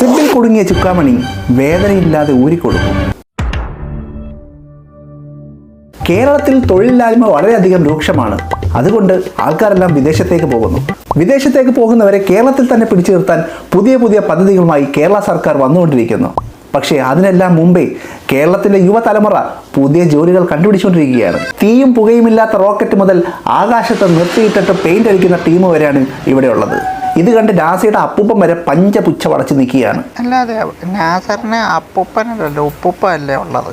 CIBIL കുടുങ്ങിയ ചുക്കാമണി വേദനയില്ലാതെ ഊരിക്കൊടുക്കും കേരളത്തിൽ തൊഴിലില്ലായ്മ വളരെയധികം രൂക്ഷമാണ്. അതുകൊണ്ട് ആൾക്കാരെല്ലാം വിദേശത്തേക്ക് പോകുന്നു. വിദേശത്തേക്ക് പോകുന്നവരെ കേരളത്തിൽ തന്നെ പിടിച്ചു നിർത്താൻ പുതിയ പുതിയ പദ്ധതികളുമായി കേരള സർക്കാർ വന്നുകൊണ്ടിരിക്കുന്നു. പക്ഷേ അതിനെല്ലാം മുമ്പേ കേരളത്തിലെ യുവതലമുറ പുതിയ ജോലികൾ കണ്ടുപിടിച്ചുകൊണ്ടിരിക്കുകയാണ്. തീയും പുകയും ഇല്ലാത്ത റോക്കറ്റ് മുതൽ ആകാശത്ത് നിർത്തിയിട്ടിട്ട് പെയിന്റ് അടിക്കുന്ന ടീം വരെയാണ് ഇവിടെയുള്ളത്. ഇത് കണ്ട് നാസയുടെ അപ്പൂപ്പൻ വരെ പഞ്ചപുച്ഛ വളച്ച് നിൽക്കുകയാണ്. അല്ലാതെ നാസറിന് അപ്പൂപ്പനല്ലല്ലോ ഉപ്പൂപ്പ അല്ലേ ഉള്ളത്?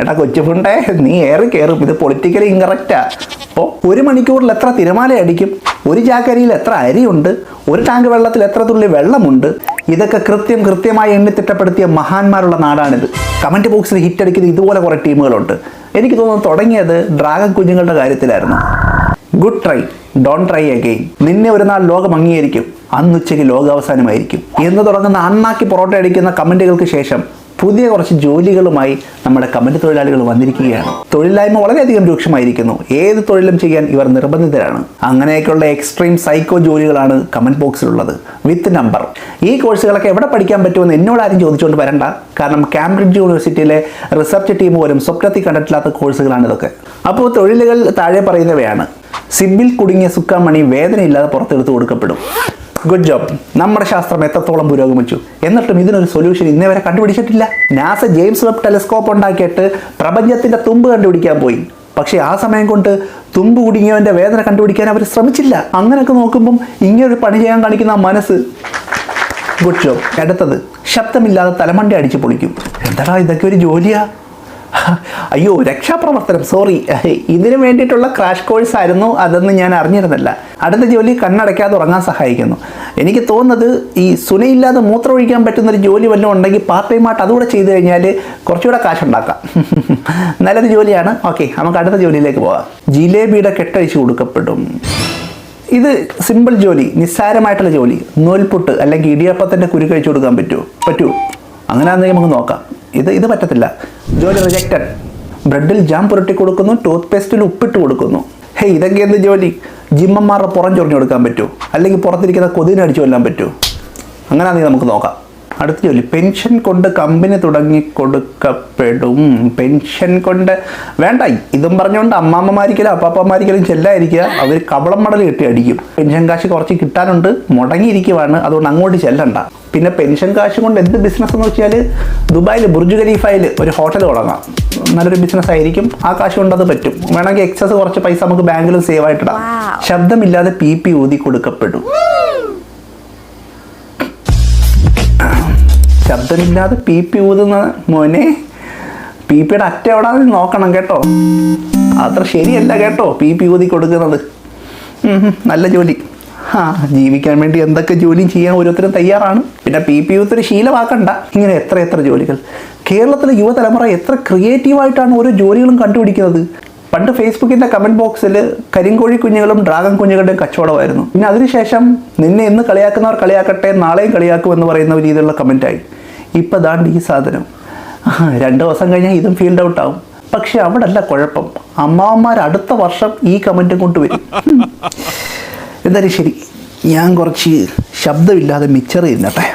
എടാ കൊച്ചുപുണ്ടേ നീ ഏറി കയറും ഇത് പൊളിറ്റിക്കലി ഇൻകറക്റ്റാ അപ്പോൾ ഒരു മണിക്കൂറിൽ എത്ര തിരമാല അടിക്കും? ഒരു ചാക്കരിയിൽ എത്ര അരിയുണ്ട്? ഒരു ടാങ്ക് വെള്ളത്തിൽ എത്ര തുള്ളി വെള്ളമുണ്ട്? ഇതൊക്കെ കൃത്യം കൃത്യമായി എണ്ണിത്തിട്ടപ്പെടുത്തിയ മഹാന്മാരുള്ള നാടാണിത്. കമന്റ് ബോക്സിൽ ഹിറ്റ് അടിക്കുന്ന ഇതുപോലെ കുറേ ടീമുകളുണ്ട് എനിക്ക് തോന്നുന്നു തുടങ്ങിയത് ഡ്രാഗൺ കുഞ്ഞുങ്ങളുടെ കാര്യത്തിലായിരുന്നു. Good try don't try again നിന്നെ ഒരു നാൾ ലോകം അംഗീകരിക്കും. അന്നുച്ചയ്ക്ക് ലോകാവസാനമായിരിക്കും. എന്ന് തുടങ്ങുന്ന അണ്ണാക്കി പൊറോട്ട അടിക്കുന്ന കമന്റുകൾക്ക് ശേഷം പുതിയ കുറച്ച് ജോലികളുമായി നമ്മുടെ കമന്റ് തൊഴിലാളികൾ വന്നിരിക്കുകയാണ്. തൊഴിലില്ലായ്മ വളരെയധികം രൂക്ഷമായിരിക്കുന്നു. ഏത് തൊഴിലും ചെയ്യാൻ ഇവർ നിർബന്ധിതരാണ്. അങ്ങനെയൊക്കെയുള്ള എക്സ്ട്രീം സൈക്കോ ജോലികളാണ് കമന്റ് ബോക്സിലുള്ളത്. വിത്ത് നമ്പർ ഈ കോഴ്സുകളൊക്കെ എവിടെ പഠിക്കാൻ പറ്റുമെന്ന് എന്നോട് ആരും ചോദിച്ചുകൊണ്ട് വരണ്ട. കാരണം കാംബ്രിഡ്ജ് യൂണിവേഴ്സിറ്റിയിലെ റിസർച്ച് ടീം പോലും സ്വപ്നത്തിൽ കണ്ടിട്ടില്ലാത്ത കോഴ്സുകളാണ് ഇതൊക്കെ. അപ്പോൾ തൊഴിലുകൾ താഴെ പറയുന്നവയാണ്. സിബിൽ കുടുങ്ങിയ സുക്കാമണി വേദനയില്ലാതെ പുറത്തെടുത്ത് കൊടുക്കപ്പെടും. ഗുഡ് ജോബ് നമ്മുടെ ശാസ്ത്രം എത്രത്തോളം പുരോഗമിച്ചു? എന്നിട്ടും ഇതിനൊരു സൊല്യൂഷൻ ഇന്നേ വരെ കണ്ടുപിടിച്ചിട്ടില്ല. നാസ ജെയിംസ് വെബ് ടെലിസ്കോപ്പ് ഉണ്ടാക്കിയിട്ട് പ്രപഞ്ചത്തിന്റെ തുമ്പ് കണ്ടുപിടിക്കാൻ പോയി. പക്ഷേ ആ സമയം കൊണ്ട് തുമ്പ് കുടുങ്ങിയവന്റെ വേദന കണ്ടുപിടിക്കാൻ അവർ ശ്രമിച്ചില്ല. അങ്ങനെയൊക്കെ നോക്കുമ്പം ഇങ്ങനൊരു പണി ചെയ്യാൻ കാണിക്കുന്ന മനസ്സ്. ഗുഡ് ജോബ് അടുത്തത് ശബ്ദമില്ലാതെ തലമണ്ടി അടിച്ച് പൊളിക്കും. എന്താടാ ഇതൊക്കെ ഒരു ജോലിയാ? അയ്യോ രക്ഷാപ്രവർത്തനം. സോറി ഇതിന് വേണ്ടിയിട്ടുള്ള ക്രാഷ് കോഴ്സ് ആയിരുന്നു അതെന്ന് ഞാൻ അറിഞ്ഞിരുന്നില്ല. അടുത്ത ജോലി കണ്ണടയ്ക്കാതെ ഉറങ്ങാൻ സഹായിക്കുന്നു. എനിക്ക് തോന്നുന്നത് ഈ സുനയില്ലാതെ മൂത്രം ഒഴിക്കാൻ പറ്റുന്ന ഒരു ജോലി വല്ലതും ഉണ്ടെങ്കിൽ പാർട്ട് അതുകൂടെ ചെയ്തു കഴിഞ്ഞാൽ കുറച്ചുകൂടെ കാശുണ്ടാക്കാം നല്ലൊരു ജോലിയാണ്. ഓക്കെ നമുക്ക് അടുത്ത ജോലിയിലേക്ക് പോകാം ജിലേബിയുടെ കെട്ടഴിച്ച് കൊടുക്കപ്പെടും. ഇത് സിമ്പിൾ ജോലി നിസ്സാരമായിട്ടുള്ള ജോലി. നൂൽപുട്ട് അല്ലെങ്കിൽ ഇടിയപ്പത്തിന്റെ കുരു കഴിച്ചു കൊടുക്കാൻ പറ്റുമോ പറ്റുമോ അങ്ങനെ നമുക്ക് നോക്കാം. ഇത് ഇത് പറ്റത്തില്ല. ജോലി റിജക്റ്റഡ് ബ്രെഡിൽ ജാം പുരട്ടി കൊടുക്കുന്നു ടൂത്ത് പേസ്റ്റിൽ ഉപ്പിട്ട് കൊടുക്കുന്നു. ഹേ ഇതൊക്കെ എന്ത് ജോലി? ജിമ്മന്മാരുടെ പുറം ചൊറിഞ്ഞു കൊടുക്കാൻ പറ്റുമോ അല്ലെങ്കിൽ പുറത്തിരിക്കുന്ന കൊതിനെ അടിച്ചു കൊല്ലാൻ പറ്റുമോ അങ്ങനെ ആണെങ്കിൽ നമുക്ക് നോക്കാം. അടുത്ത ജോലി. പെൻഷൻ കൊണ്ട് കമ്പനി തുടങ്ങി കൊടുക്കപ്പെടും. പെൻഷൻ കൊണ്ട് വേണ്ട ഇതും പറഞ്ഞുകൊണ്ട് അമ്മാമ്മമാരിക്കലും അപ്പാപ്പമാരിക്കലും ചെല്ലായിരിക്കുക അവർ കവളം മടൽ കെട്ടി അടിക്കും. പെൻഷൻ കാശ് കുറച്ച് കിട്ടാനുണ്ട് മുടങ്ങിയിരിക്കുവാണ് അതുകൊണ്ട് അങ്ങോട്ട് ചെല്ലണ്ട. പിന്നെ പെൻഷൻ കാശ് കൊണ്ട് എന്ത് ബിസിനസ് എന്ന് വെച്ചാൽ ദുബായിൽ ബുർജ് ഖലീഫയിൽ ഒരു ഹോട്ടൽ തുടങ്ങാം. നല്ലൊരു ബിസിനസ് ആയിരിക്കും. ആ കാശ് കൊണ്ട് അത് പറ്റും. വേണമെങ്കിൽ എക്സസ് കുറച്ച് പൈസ നമുക്ക് ബാങ്കിലും സേവ് ആയിട്ടിടാം ശബ്ദമില്ലാതെ പി പി ഊതി കൊടുക്കപ്പെടും. ശബ്ദമില്ലാതെ പി പി ഊതുന്ന മോനെ. പി പിയുടെ അറ്റ എവിടെ നോക്കണം കേട്ടോ. അത്ര ശരിയല്ല കേട്ടോ പി പി ഊതി കൊടുക്കുന്നത്. നല്ല ജോലി. ആ ജീവിക്കാൻ വേണ്ടി എന്തൊക്കെ ജോലിയും ചെയ്യാൻ ഓരോരുത്തരും തയ്യാറാണ്. പിന്നെ പി പി യൂത്ത് ശീലമാക്കണ്ട. ഇങ്ങനെ എത്ര എത്ര ജോലികൾ. കേരളത്തിലെ യുവതലമുറ എത്ര ക്രിയേറ്റീവായിട്ടാണ് ഓരോ ജോലികളും കണ്ടുപിടിക്കുന്നത്. പണ്ട് ഫേസ്ബുക്കിന്റെ കമന്റ് ബോക്സിൽ കരിങ്കോഴി കുഞ്ഞുങ്ങളും ഡ്രാഗൺ കുഞ്ഞുങ്ങളുടെയും കച്ചവടമായിരുന്നു. പിന്നെ അതിനുശേഷം നിന്നെ ഇന്ന് കളിയാക്കുന്നവർ കളിയാക്കട്ടെ നാളെയും കളിയാക്കും എന്ന് പറയുന്ന രീതിയിലുള്ള കമന്റായി. ഇപ്പം ദാണ്ട് ഈ സാധനം. രണ്ട് ദിവസം കഴിഞ്ഞാൽ ഇതും ഫീൽഡ് ഔട്ട് ആവും. പക്ഷെ അവിടെ അല്ല കുഴപ്പം. അമ്മാവന്മാർ അടുത്ത വർഷം ഈ കമന്റും കൊണ്ടുവരും വരും. എന്തായാലും ശരി. ഞാൻ കുറച്ച് ശബ്ദമില്ലാതെ മിച്ചറിയിരുന്നട്ടെ